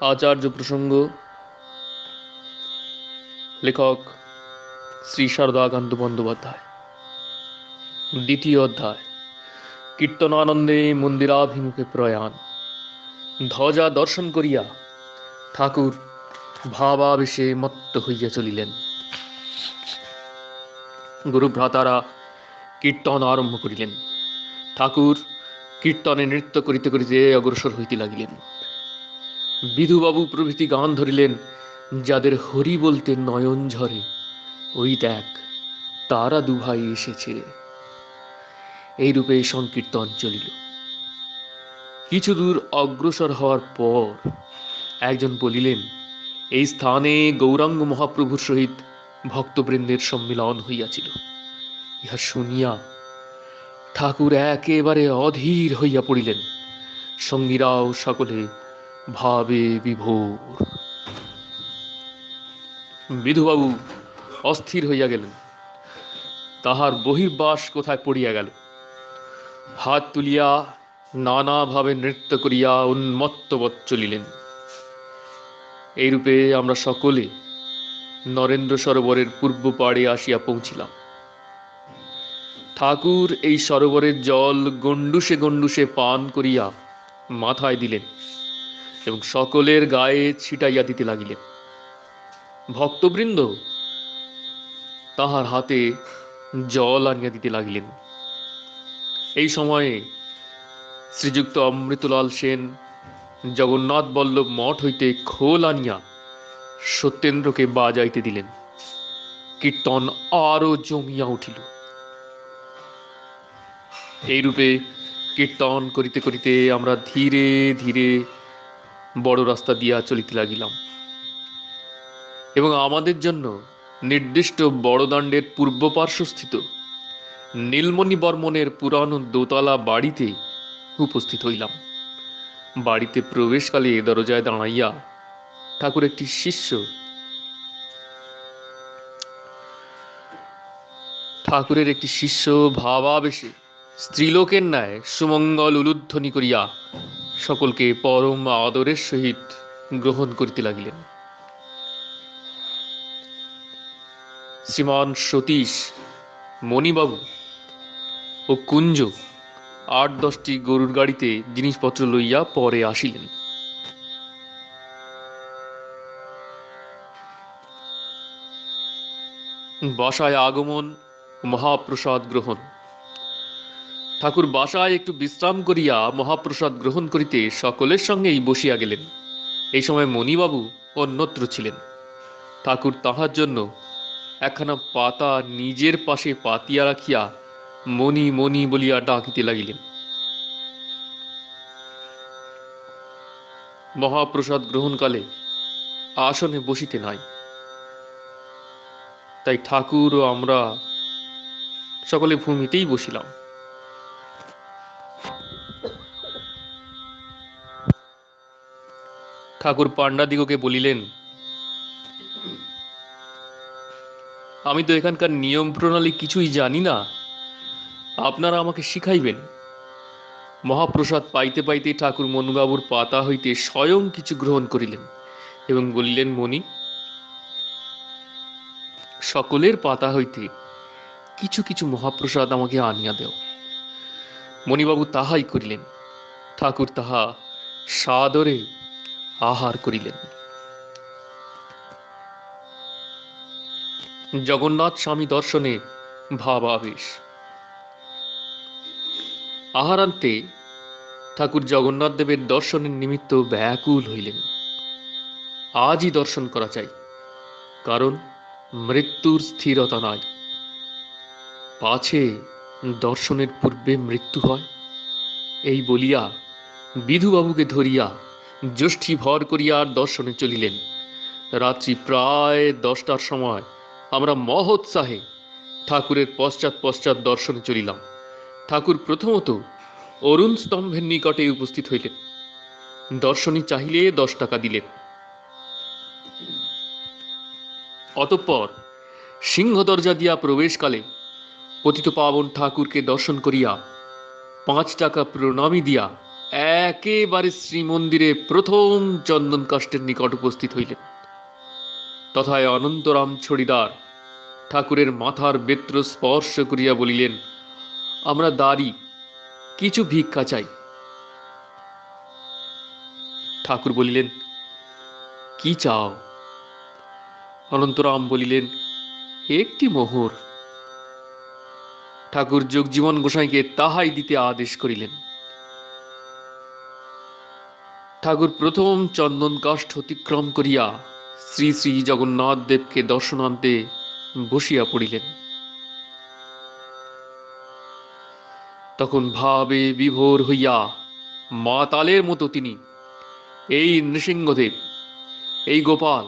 আচার্য প্রসঙ্গ। লেখক শ্রী শারদাকান্ত বন্দ্যোপাধ্যায়। দ্বিতীয় অধ্যায়। কীর্তনানন্দে মন্দিরাভিমুখে প্রয়াণ। ধ্বজা দর্শন করিয়া ঠাকুর ভাবাবেশে মত্ত হইয়া চলিলেন। গুরু ভ্রাতারা কীর্তন আরম্ভ করিলেন। ঠাকুর কীর্তনে নৃত্য করিতে করিতে অগ্রসর হইতে লাগিলেন। বিধুবাবু প্রভৃতি গান ধরিলেন, যাদের হরি বলতে নয়ন ঝরে। ওই দেখ, তারা দুভাই এসেছে। এই রূপে সংকীর্তন চলিল। কিছু দূর অগ্রসর হওয়ার পর একজন বলিলেন, এই স্থানে গৌরাঙ্গ মহাপ্রভুর সহিত ভক্তবৃন্দের সম্মিলন হইয়াছিল। ইহা শুনিয়া ঠাকুর একেবারে অধীর হইয়া পড়িলেন। সঙ্গীরাও সকলে ভাবে বিভোর বিধুবাবু অস্থির হইয়া গেলেন। তাহার বহির্বাস কোথায় পড়িয়া গেল? হাত তুলিয়া নানাভাবে নৃত্য করিয়া উন্মত্তবৎ চলিলেন। এইরূপে আমরা সকলে নরেন্দ্র সরোবরের পূর্ব পাড়ে আসিয়া পৌঁছিলাম। ঠাকুর এই সরোবরের জল গন্ডুসে গন্ডুসে পান করিয়া মাথায় দিলেন। এবং সকলের গায়ে ছিটাইয়া দিতে লাগিলেন। ভক্তবৃন্দ তাহার হাতে জল আনিয়া দিতে লাগিলেন। এই সময়ে শ্রীযুক্ত অমৃতলাল সেন, জগন্নাথ বল্লভ মঠ হইতে খোল আনিয়া সত্যেন্দ্রকে বাজাইতে দিলেন। কীর্তন আরও জমিয়া উঠিল। এইরূপে কীর্তন করিতে করিতে আমরা ধীরে ধীরে বড় রাস্তা দিয়া চলিতে লাগিলাম। এবং আমাদের জন্য নির্দিষ্ট বড়দাণ্ডের পূর্ব পার্শ্বস্থিত নীলমণি বর্মনের পুরানো দোতলা বাড়িতে উপস্থিত হইলাম। বাড়িতে প্রবেশকালে দরজায় দাঁড়াইয়া ঠাকুর একটি শিষ্য ঠাকুরের একটি শিষ্য ভাবাবেশে স্ত্রীলোকের ন্যায় সুমঙ্গল উলুধ্বনি করিয়া সকলকে পরম আদরের সহিত গ্রহণ করিতে লাগিলেন। শ্রীমান সতীশ, মণিবাবু ও কুঞ্জ আট দশটি গরুর গাড়িতে জিনিসপত্র লইয়া পরে আসিলেন। বাসায় আগমন, মহাপ্রসাদ গ্রহণ। ঠাকুর বাসায় একটু বিশ্রাম করিয়া মহাপ্রসাদ গ্রহণ করিতে সকলের সঙ্গেই বসিয়া গেলেন। এই সময় মণিবাবু অন্যত্র ছিলেন। ঠাকুর তাহার জন্য একখানা পাতা নিজের পাশে পাতিয়া রাখিয়া মণি মণি বলিয়া ডাকিতে লাগিলেন। মহাপ্রসাদ গ্রহণকালে আসনে বসিতে নাই। তাই ঠাকুর ও আমরা সকলে ভূমিতেই বসিলাম। ঠাকুর পাণ্ডাদিগকে বলিলেন, আমি তো এখানকার নিয়ম প্রণালী কিছুই জানি না। আপনারা আমাকে শিখাইবেন। মহাপ্রসাদ পাইতে পাইতে ঠাকুর মনুবাবুর পাতা হইতে স্বয়ং কিছু গ্রহণ করিলেন এবং বলিলেন, মণি, সকলের পাতা হইতে কিছু কিছু মহাপ্রসাদ আমাকে আনিয়া দেও। মণিবাবু তাহাই করিলেন। ঠাকুর তাহা সাদরে আহার করিলেন। জগন্নাথ স্বামী দর্শনে ভাবাবেশ। আহারান্তে ঠাকুর জগন্নাথ দেবের দর্শনের নিমিত্ত ব্যাকুল হইলেন। আজই দর্শন করা চাই, কারণ মৃত্যুর স্থিরতা নাই। পাছে দর্শনের পূর্বে মৃত্যু হয়, এই বলিয়া বিধুবাবুকে ধরিয়া জ্যোষ্ঠী ভর করিয়া দর্শনে চলিলেন। রাত্রি প্রায় দশটার সময় আমরা মহোৎসাহে ঠাকুরের পশ্চাৎ পশ্চাৎ দর্শনে চলিলাম। ঠাকুর প্রথমত অরুণ স্তম্ভের নিকটে উপস্থিত হইলেন। দর্শনী চাহিলে দশ টাকা দিলেন। অতঃপর সিংহ দরজা দিয়া প্রবেশকালে পতিত পাবন ঠাকুরকে দর্শন করিয়া পাঁচ টাকা প্রণামী দিয়া একেবারে শ্রীমন্দিরে প্রথম চন্দন কাষ্টের নিকট উপস্থিত হইলেন। তথায় অনন্তরাম ছড়িদার ঠাকুরের মাথার বেত্র স্পর্শ করিয়া বলিলেন, আমরা দাঁড়ি, কিছু ভিক্ষা চাই। ঠাকুর বলিলেন, কি চাও? অনন্তরাম বলিলেন, একটি মোহর। ঠাকুর যোগজীবন গোসাইকে তাহাই দিতে আদেশ করিলেন। ঠাকুর প্রথম চন্দন কাষ্ঠ অতিক্রম করিয়া শ্রী শ্রী জগন্নাথ দেবকে দর্শনান্তে বসিয়া পড়িলেন। তখন ভাবে বিভোর হইয়া মাতালের মতো তিনি, এই নৃসিংহদেব, এই গোপাল,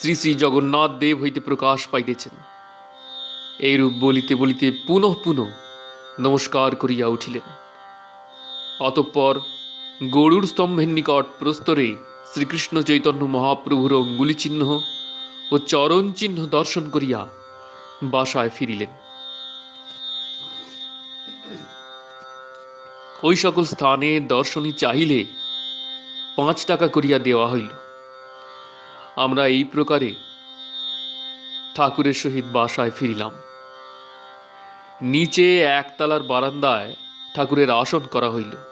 শ্রী শ্রী জগন্নাথ দেব হইতে প্রকাশ পাইতেছেন। এইরূপ বলিতে বলিতে পুনঃ পুনঃ নমস্কার করিয়া উঠিলেন। অতঃপর গরুর স্তম্ভের নিকট প্রস্তরে শ্রীকৃষ্ণ চৈতন্য মহাপ্রভুর অঙ্গুলি চিহ্ন ও চরণ চিহ্ন দর্শন করিয়া বাসায় ফিরিলেন। ওই সকল স্থানে দর্শনী চাহিলে পাঁচ টাকা করিয়া দেওয়া হইল। আমরা এই প্রকারে ঠাকুরের সহিত বাসায় ফিরিলাম। নিচে একতলার বারান্দায় ঠাকুরের আসন করা হইল।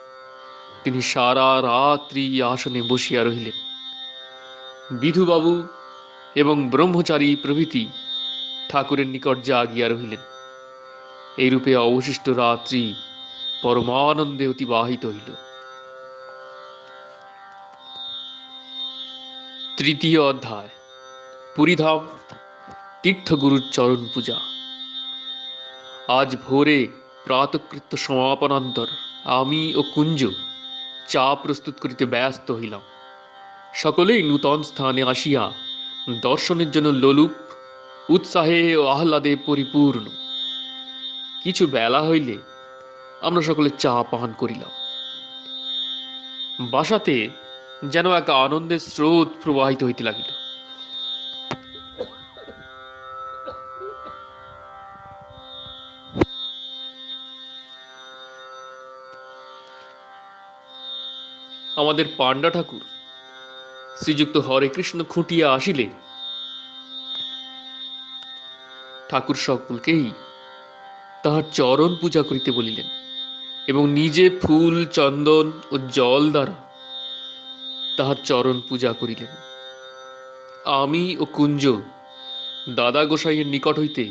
তিনি সারা রাত্রি আসনে বসিয়া রহিলেন। বিধুবাবু এবং ব্রহ্মচারী প্রভৃতি ঠাকুরের নিকট জাগিয়া রহিলেন। এইরূপে অবশিষ্ট রাত্রি পরমানন্দে অতিবাহিত হইল। তৃতীয় অধ্যায়, পুরীধাম, তীর্থগুরুর চরণ পূজা। আজ ভোরে প্রাতকৃত্য সমাপনান্তর আমি ও কুঞ্জ চা প্রস্তুত করিতে ব্যস্ত হইলাম। সকলেই নূতন স্থানে আসিয়া দর্শনের জন্য লোলুপ, উৎসাহে ও আহ্লাদে পরিপূর্ণ। কিছু বেলা হইলে আমরা সকলে চা পান করিলাম। বাসাতে যেন এক আনন্দের স্রোত প্রবাহিত হইতে লাগিল। আমাদের পাণ্ডা ঠাকুর। শ্রীযুক্ত হরে কৃষ্ণ খুঁটিয়া আসিলে ঠাকুর সকলকেই তাহার চরণ পূজা করিতে বলিলেন এবং নিজে ফুল, চন্দন ও জল দ্বারা তাহার চরণ পূজা করিলেন। আমি ও কুঞ্জ দাদা গোসাইয়ের নিকট হইতে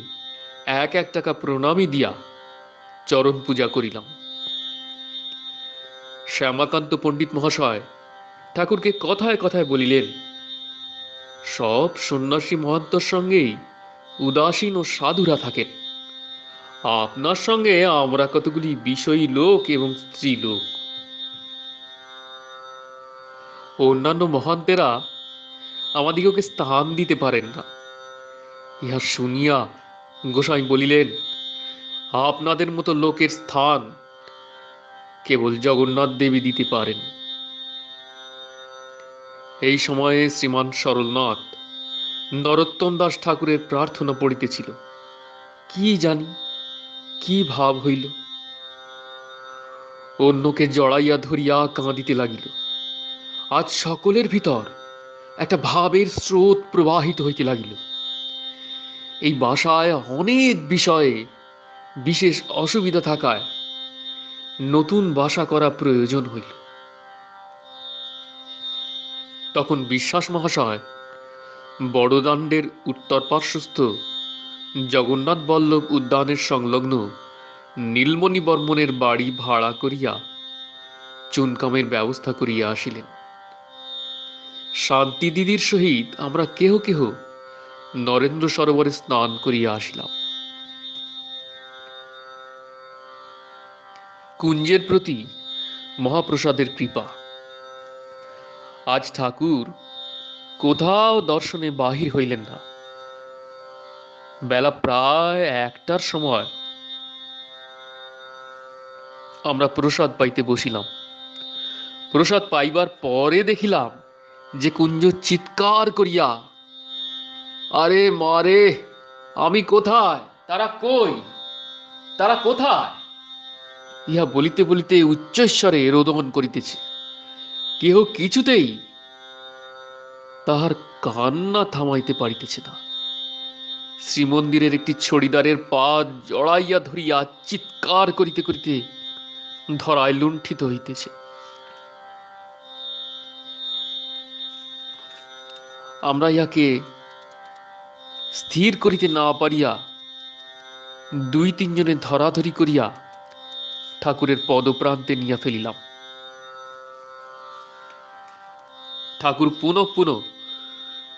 এক এক টাকা প্রণামী দিয়া চরণ পূজা করিলাম। শ্যামাকান্ত পণ্ডিত মহাশয় ঠাকুরকে কথায় কথায় বলিলেন, সব সন্ন্যাসী মহাত্মর সঙ্গেই উদাসীন ও সাধুরা থাকেন। আপনার সঙ্গে আমরা কতগুলি বিষয়ী লোক এবং স্ত্রী লোক। অন্যান্য মহান্তেরা আমাদিগকে স্থান দিতে পারেন না। ইহা শুনিয়া গোসাই বলিলেন, আপনাদের মতো লোকের স্থান কেবল জগন্নাথ দেবী দিতে পারেন। এই সময়ে শ্রীমান সরলনাথ নরোত্তম দাস ঠাকুরের প্রার্থনা পড়িতেছিল। কি জানি, কি ভাব হইল। অন্যকে জড়াইয়া ধরিয়া কাঁদিতে লাগিল। আজ সকলের ভিতর একটা ভাবের স্রোত প্রবাহিত হইতে লাগিল। এই বাসায় অনেক বিষয়ে বিশেষ অসুবিধা থাকায় নতুন বাসা করা প্রয়োজন হইল। তখন বিশ্বাস মহাশয় বড়দাণ্ডের উত্তর পার্শ্বস্থ জগন্নাথ বল্লভ উদ্যানের সংলগ্ন নীলমণি বর্মনের বাড়ি ভাড়া করিয়া চুনকামের ব্যবস্থা করিয়া আসিলেন। শান্তি দিদির সহিত আমরা কেহ কেহ নরেন্দ্র সরোবরে স্নান করিয়া আসিলাম। কুঞ্জের প্রতি মহাপ্রসাদের কৃপা। আজ ঠাকুর কোথাও দর্শনে বাহির হইলেন না। বেলা প্রায় একটার সময় আমরা প্রসাদ পাইতে বসিলাম। প্রসাদ পাইবার পরে দেখিলাম যে কুঞ্জ চিৎকার করিয়া, আরে মারে আমি কোথায়? তারা কই? তারা কোথায়? ইহা বলিতে বলিতে উচ্চস্বরে রোদন করিতেছে। কেহ কিছুতেই তাহার কান্না থামাইতে পারিতেছে না। শ্রীমন্দিরের একটি ছড়িদারের পা জড়াইয়া ধরিয়া চিৎকার করিতে করিতে ধরায় লুণ্ঠিত হইতেছে। আমরা ইহাকে স্থির করিতে না পারিয়া দুই তিনজনে ধরাধরি করিয়া ঠাকুরের পদপ্রান্তে নিয়া ফেলিলাম। ঠাকুর পুনঃ পুনঃ,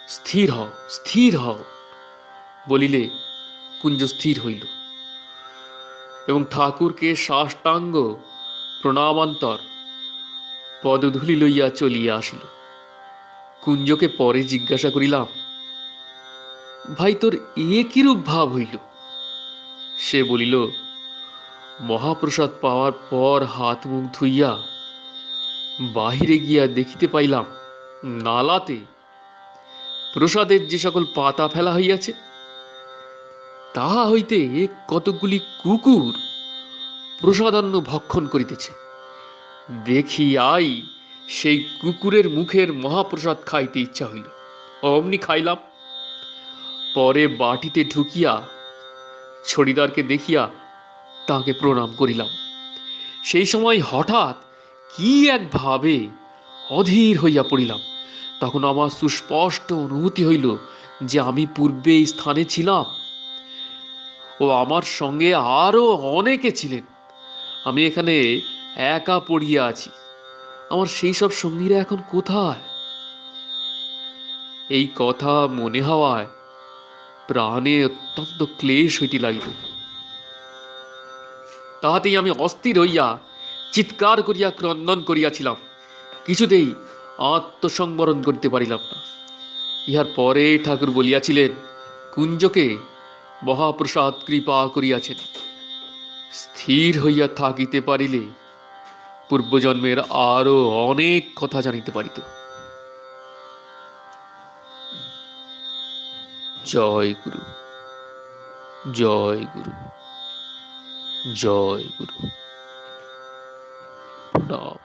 স্থির হও স্থির হও, বলিলে কুঞ্জ স্থির হইল। এবং ঠাকুরকে সাষ্টাঙ্গ প্রণামান্তর পদধূলি লইয়া চলিয়া আসিল। কুঞ্জকে পরে জিজ্ঞাসা করিলাম, ভাই, তোর এ কিরূপ ভাব হইল? সে বলিল মহাপ্রসাদ পাওয়ার পর হাত মুখ ধুইয়া বাহিরে গিয়া দেখিতে পাইলাম, নালাতে প্রসাদের যে সকল পাতা ফেলা হইয়াছে, তাহা হইতে কতকগুলি কুকুর প্রসাদান্ন ভক্ষণ করিতেছে। দেখি আই, সেই কুকুরের মুখের মহাপ্রসাদ খাইতে ইচ্ছা হইল। অমনি খাইলাম। পরে বাটিতে ঢুকিয়া, ছড়িদারকে দেখিয়া তাকে প্রণাম করিলাম। সেই সময় হঠাৎ কি এক ভাবে অধীর হইয়া পড়িলাম। তখন আমার সুস্পষ্ট অনুভূতি হইল যে আমি পূর্বে এই স্থানে ছিলাম ও আমার সঙ্গে আরও অনেকে ছিলেন। আমি এখানে একা পড়িয়া আছি। আমার সেই সব সঙ্গীরা এখন কোথায়? এই কথা মনে হওয়ায় প্রাণে অত্যন্ত ক্লেশ হইতে লাগিল। তাহাতেই আমি অস্থির হইয়া চিৎকার করিয়া ক্রন্দন করিয়াছিলাম। কিছুতেই আত্মসংবরণ করিতে পারিলাম না। ইহার পরে ঠাকুর বলিয়াছিলেন, কুঞ্জকে মহাপ্রসাদ কৃপা করিয়াছেন। স্থির হইয়া থাকিতে পারিলে পূর্বজন্মের আরও অনেক কথা জানিতে পারিত। জয় গুরু জয় গুরু। জয় গুরু প্রণাম